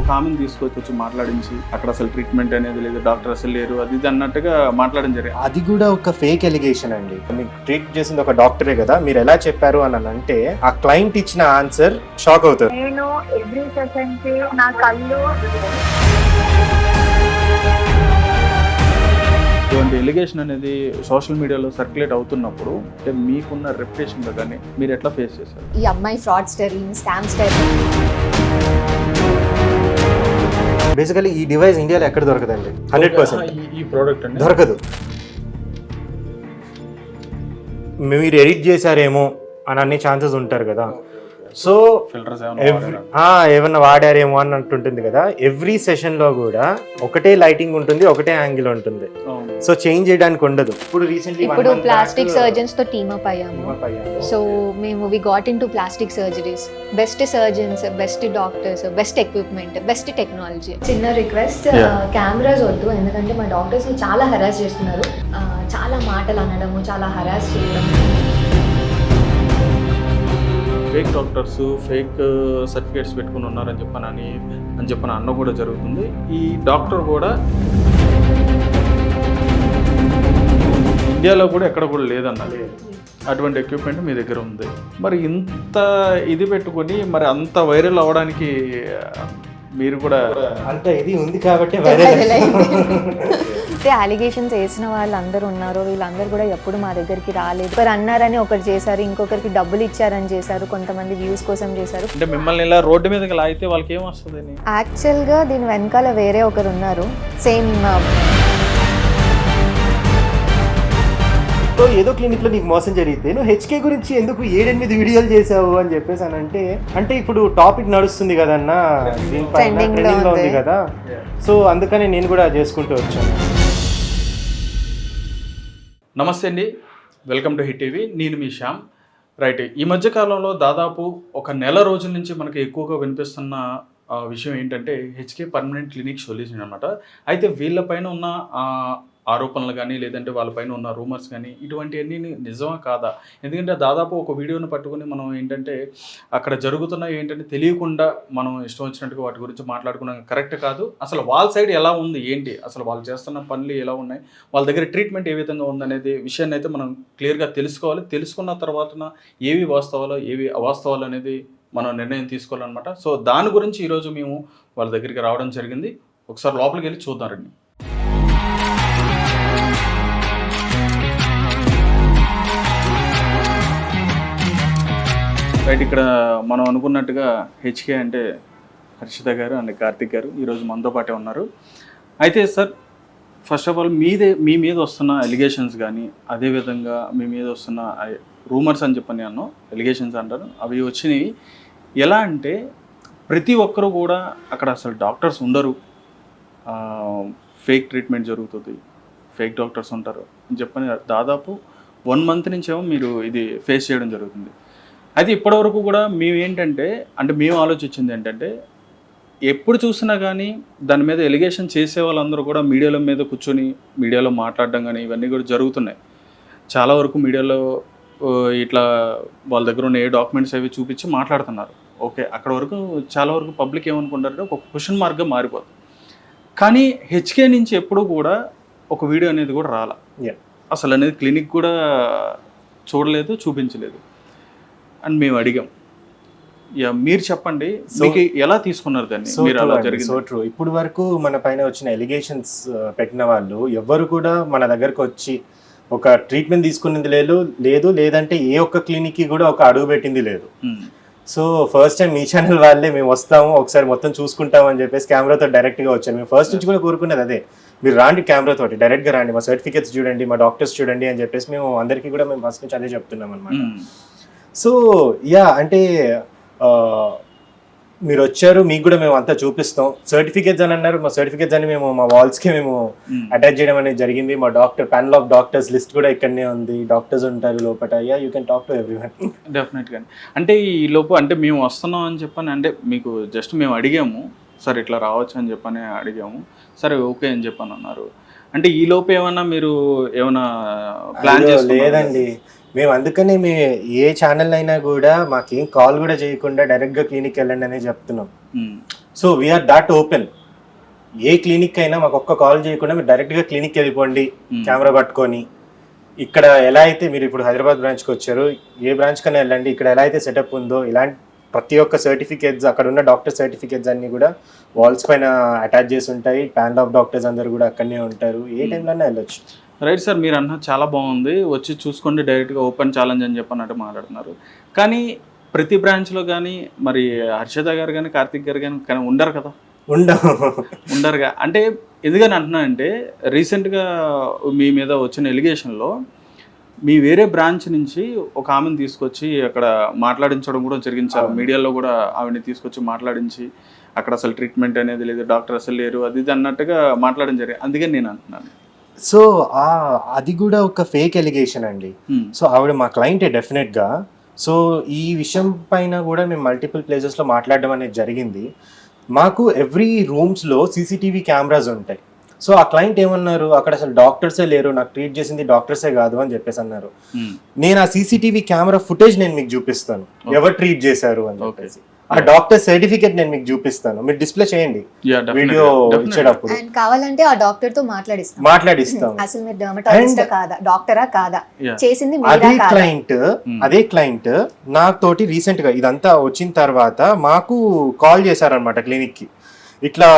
ఒక ఆమెను తీసుకొచ్చి వచ్చి మాట్లాడించి అక్కడ అసలు ట్రీట్మెంట్ అనేది లేదు డాక్టర్ అసలు లేరు అది ఇది అన్నట్టుగా మాట్లాడడం జరిగింది. అది కూడా ఒక ఫేక్ ఎలిగేషన్ అండి. మీకు ట్రీట్ చేసింది ఒక డాక్టరే కదా మీరు ఎలా చెప్పారు అని అంటే ఆ క్లయింట్ ఇచ్చిన ఆన్సర్ షాక్ అవుతారు నేను ఎవ్రీ సెషన్కి నా కళ్ళు ఇటువంటి ఎలిగేషన్ అనేది సోషల్ మీడియాలో సర్క్యులేట్ అవుతున్నప్పుడు అంటే మీకున్న రెప్యుటేషన్లో కానీ మీరు ఎట్లా ఫేస్ చేశారు? ఈ అమ్మాయి ఫ్రాడ్స్టర్ స్కామ్స్టర్ బేసికలీ ఈ డివైస్ ఇండియాలో ఎక్కడ దొరకదండి? హండ్రెడ్ పర్సెంట్ ఈ- ప్రోడక్ట్ అండి. దొరకదు. మీరు ఎడిట్ చేశారేమో అని అన్ని ఛాన్సెస్ ఉంటారు కదా. సో ఏమన్నా వాడారేమో అని అంటుంటుంది కదా. ఎవ్రీ సెషన్లో కూడా ఒకటే లైటింగ్ ఉంటుంది ఒకటే యాంగిల్ ఉంటుంది. సో చేంజ్ చేయడానికి ఉండదు. ఇప్పుడు రీసెంట్లీ ఇప్పుడు ప్లాస్టిక్ సర్జన్స్తో టీమ్ అప్ అయ్యాము. సో మేము we got in to plastic surgeries best surgeons best doctors best equipment best technology చిన్న రిక్వెస్ట్. కెమెరాస్ వద్దు. ఎందుకంటే మా డాక్టర్స్ చాలా హరాస్ చేస్తున్నారు. ఆ, చాలా మాటలు అనడము చాలా హరాస్ చేయడం ఫేక్ డాక్టర్స్ ఫేక్ సర్టిఫికేట్స్ పెట్టుకుని ఉన్నారని చెప్పనని అని చెప్పని అన్న కూడా జరుగుతుంది. ఈ డాక్టర్ కూడా ఇండియాలో కూడా ఎక్కడ కూడా లేదన్నది అటువంటి ఎక్విప్మెంట్ మీ దగ్గర ఉంది. మరి ఇంత ఇది పెట్టుకొని మరి అంత వైరల్ అవ్వడానికి మీరు కూడా అంత ఇది ఉంది కాబట్టి. అయితే అలిగేషన్స్ వేసిన వాళ్ళు అందరూ ఉన్నారు. వీళ్ళందరూ కూడా ఎప్పుడు మా దగ్గరికి రాలేదు. ఒకరు అన్నారని ఒకరు చేశారు. ఇంకొకరికి డబ్బులు ఇచ్చారని చేశారు. కొంతమంది వ్యూస్ కోసం చేశారు. అంటే మిమ్మల్ని ఇలా రోడ్డు మీదకి లాగితే వాళ్ళకి ఏం వస్తుంది యాక్చువల్గా దీని వెనకాల వేరే ఒకరు ఉన్నారు. సేమ్ సో ఏదో క్లినిక్లో నీకు మోసం జరిగితే నువ్వు హెచ్కే గురించి ఎందుకు ఏడెనిమిది వీడియోలు చేసావు అని చెప్పేసి అని అంటే అంటే ఇప్పుడు టాపిక్ నడుస్తుంది కదన్నా దీనిపైన Trending లో ట్రెండింగ్లో ఉంది. కదా. సో అందుకని నేను కూడా చేసుకుంటూ వచ్చాను. నమస్తే అండి. వెల్కమ్ టు హిట్ టీవీ నేను మీ శ్యామ్. రైట్ ఈ మధ్య కాలంలో దాదాపు ఒక నెల రోజుల నుంచి మనకి ఎక్కువగా వినిపిస్తున్న ఆ, విషయం ఏంటంటే హెచ్కే పర్మనెంట్ క్లినిక్ సొల్యూషన్ అనమాట అయితే వీళ్ళపైన ఉన్న ఆ, ఆరోపణలు కానీ లేదంటే వాళ్ళపైన ఉన్న రూమర్స్ కానీ ఇటువంటివన్నీ నిజమా కాదా? ఎందుకంటే దాదాపు ఒక వీడియోని పట్టుకుని మనం ఏంటంటే అక్కడ జరుగుతున్న ఏంటంటే తెలియకుండా మనం ఇష్టం వచ్చినట్టుగా వాటి గురించి మాట్లాడుకున్నాం. కరెక్ట్ కాదు. అసలు వాళ్ళ సైడ్ ఎలా ఉంది? ఏంటి? అసలు వాళ్ళు చేస్తున్న పనులు ఎలా ఉన్నాయి? వాళ్ళ దగ్గర ట్రీట్మెంట్ ఏ విధంగా ఉందనేది విషయాన్ని అయితే మనం క్లియర్గా తెలుసుకోవాలి. తెలుసుకున్న తర్వాత ఏవి వాస్తవాలు ఏవి అవాస్తవాలు అనేది మనం నిర్ణయం తీసుకోవాలన్నమాట. సో దాని గురించి ఈరోజు మేము వాళ్ళ దగ్గరికి రావడం జరిగింది. ఒకసారి లోపలికి వెళ్ళి చూద్దాం రండి. రైట్ ఇక్కడ మనం అనుకున్నట్టుగా హెచ్కే అంటే హర్షిత గారు అండ్ కార్తిక్ గారు ఈరోజు మనతో పాటే ఉన్నారు. అయితే సార్ ఫస్ట్ ఆఫ్ ఆల్ మీదే మీ మీద వస్తున్న ఎలిగేషన్స్ కానీ అదేవిధంగా మీ మీద వస్తున్న రూమర్స్ అని చెప్పని అన్న ఎలిగేషన్స్ అంటారు అవి వచ్చినవి ఎలా అంటే ప్రతి ఒక్కరు కూడా అక్కడ అసలు డాక్టర్స్ ఉండరు. ఫేక్ ట్రీట్మెంట్ జరుగుతుంది ఫేక్ డాక్టర్స్ ఉంటారు అని చెప్పని దాదాపు వన్ మంత్ నుంచేమో మీరు ఇది ఫేస్ చేయడం జరుగుతుంది. అయితే ఇప్పటివరకు కూడా మేము ఏంటంటే అంటే మేము ఆలోచించింది ఏంటంటే ఎప్పుడు చూసినా కానీ దాని మీద ఎలిగేషన్ చేసే వాళ్ళందరూ కూడా మీడియాల మీద కూర్చొని మీడియాలో మాట్లాడడం కానీ ఇవన్నీ కూడా జరుగుతున్నాయి. చాలా వరకు మీడియాలో ఇట్లా వాళ్ళ దగ్గర ఉన్న ఏ డాక్యుమెంట్స్ అవి చూపించి మాట్లాడుతున్నారు. ఓకే అక్కడ వరకు చాలా వరకు పబ్లిక్ ఏమనుకుంటారంటే ఒక క్వశ్చన్ మార్క్గా మారిపోతుంది. కానీ హెచ్కే నుంచి ఎప్పుడూ కూడా ఒక వీడియో అనేది కూడా రాల. అసలు అనేది క్లినిక్ కూడా చూడలేదు చూపించలేదు. అని మేము అడిగాం. యా మీరు చెప్పండి. మీకు ఎలా తీసుకున్నారు దాన్ని? సో మీరు అలా జరిగింది. సో ట్రూ ఇప్పుడు వరకు మన పైన వచ్చిన ఎలిగేషన్స్ పెట్టిన వాళ్ళు ఎవ్వరు కూడా మన దగ్గరకు వచ్చి ఒక ట్రీట్మెంట్ తీసుకున్నది లేదు లేదు లేదంటే ఏ ఒక్క క్లినిక్కి కూడా ఒక అడుగు పెట్టింది లేదు. సో ఫస్ట్ టైం మీ ఛానల్ వాళ్ళే మేము వస్తాము ఒకసారి మొత్తం చూసుకుంటాం అని చెప్పేసి కెమెరాతో డైరెక్ట్గా వచ్చాను. మేము ఫస్ట్ నుంచి కూడా కోరుకునేది అదే మీరు రాండి కెమెరా తోటి డైరెక్ట్గా రాండి మా సర్టిఫికేట్స్ చూడండి మా డాక్టర్స్ చూడండి అని చెప్పేసి మేము అందరికీ కూడా మేము ఫస్ట్ నుంచి అదే చెప్తున్నాం అనమాట ఉమ్, సో యా అంటే మీరు వచ్చారు మీకు కూడా మేము అంతా చూపిస్తాం. సర్టిఫికేట్స్ అని అన్నారు మా సర్టిఫికేట్స్ అని మేము మా walls కి మేము. అటాచ్ చేయడం అనేది జరిగింది. మా doctor panel of doctors list కూడా ఇక్కడనే ఉంది. డాక్టర్స్ ఉంటారు లోపల yeah you can talk to everyone డెఫినెట్గా అంటే ఈ లోపు అంటే మేము వస్తున్నాం అని చెప్పని అంటే మీకు జస్ట్ మేము అడిగాము. సరే ఇట్లా రావచ్చు అని చెప్పని అడిగాము. సరే ఓకే అని చెప్పని అన్నారు. అంటే ఈ లోపు ఏమన్నా మీరు ఏమైనా ప్లాన్? లేదండి. మేము అందుకనే మీ ఏ ఛానల్ అయినా కూడా మాకేం కాల్ కూడా చేయకుండా డైరెక్ట్గా క్లినిక్ వెళ్ళండి అనే చెప్తున్నాం. So we are that open A clinic అయినా మాకు ఒక్క కాల్ చేయకుండా మీరు డైరెక్ట్గా క్లినిక్ వెళ్ళిపోండి Hmm. కెమెరా పట్టుకొని. ఇక్కడ ఎలా అయితే మీరు ఇప్పుడు హైదరాబాద్ బ్రాంచ్కి వచ్చారు ఏ బ్రాంచ్ కన్నా వెళ్ళండి ఇక్కడ ఎలా అయితే సెటప్ ఉందో ఇలాంటి ప్రతి ఒక్క సర్టిఫికేట్స్ అక్కడ ఉన్న డాక్టర్ సర్టిఫికేట్స్ అన్ని కూడా వాల్స్ పైన అటాచ్ చేసి ఉంటాయి. ప్యాన్ ఆఫ్ డాక్టర్స్ అందరు కూడా అక్కడనే ఉంటారు. ఏ టైంలో వెళ్ళొచ్చు. రైట్ సార్ మీరు అన్న చాలా బాగుంది. వచ్చి చూసుకోండి డైరెక్ట్గా ఓపెన్ ఛాలెంజ్ అని చెప్పన్నట్టు మాట్లాడుతున్నారు. కానీ ప్రతి బ్రాంచ్లో కానీ మరి హర్షద గారు కానీ కార్తిక్ గారు కానీ కానీ ఉండరు కదా? ఉండవు. ఉండరుగా. అంటే ఎందుకని అంటున్నానంటే రీసెంట్గా మీ మీద వచ్చిన ఎలిగేషన్లో మీ వేరే బ్రాంచ్ నుంచి ఒక ఆమెను తీసుకొచ్చి అక్కడ మాట్లాడించడం కూడా జరిగింది సార్. అవును. మీడియాలో కూడా ఆవిడని తీసుకొచ్చి మాట్లాడించి అక్కడ అసలు ట్రీట్మెంట్ అనేది లేదు డాక్టర్ అసలు లేరు అది ఇది అన్నట్టుగా మాట్లాడడం జరిగింది. అందుకని నేను అంటున్నాను. సో ఆ అది కూడా ఒక ఫేక్ ఎలిగేషన్ అండి. Hmm. సో ఆవిడ మా క్లయింటే డెఫినెట్గా సో ఈ విషయం పైన కూడా మేము మల్టిపుల్ ప్లేసెస్లో మాట్లాడడం అనేది జరిగింది. మాకు ఎవ్రీ రూమ్స్లో సీసీటీవీ కెమెరాస్ ఉంటాయి. సో ఆ క్లయింట్ ఏమన్నారు? అక్కడ అసలు డాక్టర్సే లేరు. నాకు ట్రీట్ చేసింది డాక్టర్సే కాదు అని చెప్పేసి అన్నారు. Hmm. నేను ఆ సీసీటీవీ కెమెరా ఫుటేజ్ నేను మీకు చూపిస్తాను. ఎవరు ట్రీట్ చేశారు అని. చెప్పేసి. ఆ డాక్టర్ సర్టిఫికేట్ నేను మీకు చూపిస్తాను మీరు డిస్ప్లే చేయండి. వీడియో. ఇచ్చేటప్పుడు అండ్ కావాలంటే ఆ డాక్టర్తో మాట్లాడిస్తాం మాట్లాడిస్తాం అసలు మీరు డర్మటాలజిస్టా కాదా డాక్టరా కాదా. చేసింది అదే మీరా కాదా క్లయింట్ Hmm. అదే క్లయింట్ నాతోటి రీసెంట్గా ఇదంతా వచ్చిన తర్వాత మాకు కాల్ చేశారనమాట క్లినిక్కి ఇట్లా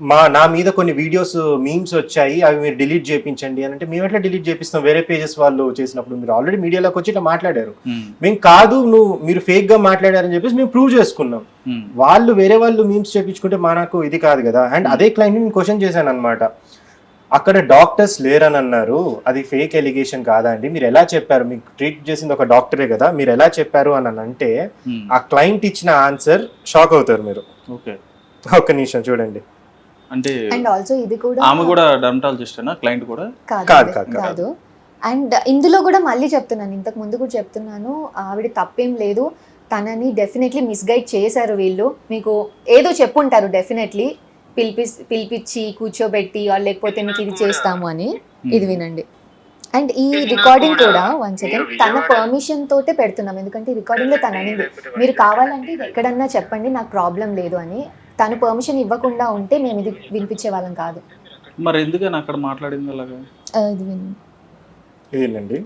మా నా మీద కొన్ని వీడియోస్ మీమ్స్ వచ్చాయి అవి మీరు డిలీట్ చేయించండి అని అంటే మేము ఎట్లా డిలీట్ చేపిస్తాం? వేరే పేజెస్ వాళ్ళు చేసినప్పుడు మీరు ఆల్రెడీ మీడియాలోకి వచ్చి ఇట్లా మాట్లాడారు. Hmm. మేము కాదు నువ్వు మీరు ఫేక్గా మాట్లాడారని చెప్పేసి మేము ప్రూవ్ చేసుకున్నాం. Hmm. వాళ్ళు వేరే వాళ్ళు మీమ్స్ చేపించుకుంటే మనకు ఇది కాదు కదా. అండ్ అదే క్లయింట్ నేను క్వశ్చన్ చేశాను అనమాట అక్కడ డాక్టర్స్ లేరని అన్నారు. అది ఫేక్ ఎలిగేషన్ కాదా అండి? మీరు ఎలా చెప్పారు? మీకు ట్రీట్ చేసింది ఒక డాక్టరే కదా. మీరు ఎలా చెప్పారు అని అంటే Hmm. ఆ క్లయింట్ ఇచ్చిన ఆన్సర్ షాక్ అవుతారు మీరు. Okay. ఒక్క నిమిషం చూడండి. అంటే అండ్ ఆల్సో ఇది కూడా ఆమె కూడా క్లయింట్ కూడా? కాదు కాదు, అండి, ఇందులో కూడా మళ్ళీ చెప్తున్నాను ఇంతకు ముందు కూడా చెప్తున్నాను ఆవిడ తప్పేం లేదు. తనని డెఫినెట్లీ మిస్గైడ్ చేశారు వీళ్ళు. మీకు ఏదో చెప్పుంటారు డెఫినెట్లీ పిలిపి పిలిపించి కూర్చోబెట్టి లేకపోతే మీకు ఇది చేస్తాము అని. ఇది వినండి. అండ్ ఈ రికార్డింగ్ కూడా వన్ సెకండ్ తన పర్మిషన్ తోటే పెడుతున్నాం. ఎందుకంటే ఈ రికార్డింగ్లో తను అనింది మీరు కావాలంటే ఎక్కడన్నా చెప్పండి నాకు ప్రాబ్లం లేదు అని. తను పర్మిషన్ ఇవ్వకుండా ఉంటే మేము ఇది వినిపించే వాళ్ళం కాదు. మరి ఎందుకని అక్కడ మాట్లాడింది అలాగా? ఇది వినండి ఇదేనండి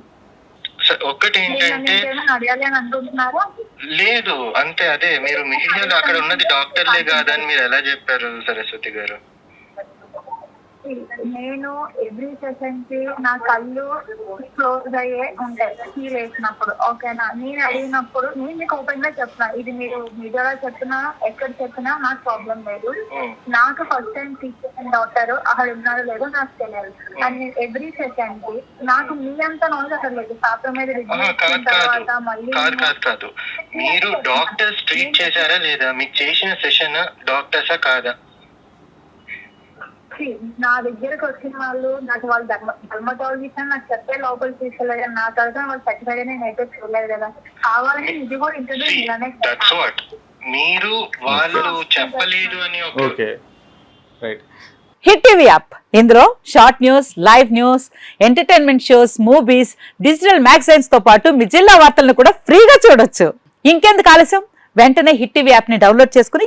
స- ఒక్కటి ఏంటంటే లేదు అంతే అదే మీరు మీడియాలో అక్కడ ఉన్నది డాక్టర్లే కాదని మీరు ఎలా చెప్పారు సరస్వతి గారు? నేను ఎవ్రీ సెషన్కి నా కళ్ళు క్లోజ్ అయ్యే ఉంటాయి ఫీల్ వేసినప్పుడు. ఓకేనా? నేను అడిగినప్పుడు నేను మీకు ఓపెన్గా చెప్తున్నా ఇది మీరు మీడియాలో చెప్పినా ఎక్కడ చెప్పినా నాకు ప్రాబ్లం లేదు. నాకు ఫస్ట్ టైం టీచర్ డాక్టర్ అక్కడ ఉన్నారో లేదో నాకు తెలియదు. అండ్ నేను ఎవ్రీ సెషన్కి నాకు మీ అంత నాలెడ్జ్ అసలు లేదు. శాస్త్రం మీద తర్వాత మళ్ళీ మీరు డాక్టర్స్ ట్రీట్ చేశారా లేదా? మీకు చేసిన సెషన్ డాక్టర్సా కాదా? నా దగ్గరకు వచ్చిన వాళ్ళు నాకు వాళ్ళు ధర్మ ధర్మటాలజిస్ట్ అని నాకు చెప్పే లోపల తీసుకోలేదు నా తరఫున వాళ్ళు సర్టిఫైడ్ నేను అయితే చూడలేదు కదా. కావాలని ఇది కూడా ఇంటర్వ్యూ ఇలానే దట్స్ వాట్ మీరు వాళ్ళు చెప్పలేదు అని okay right hit TV app. ఇందులో short news live news entertainment shows movies digital మ్యాగజైన్స్తో పాటు మీ జిల్లా వార్తలను కూడా ఫ్రీగా చూడొచ్చు. ఇంకెందుకు ఆలస్యం? వెంటనే హిట్ టీవీ యాప్ని డౌన్లోడ్ చేసుకుని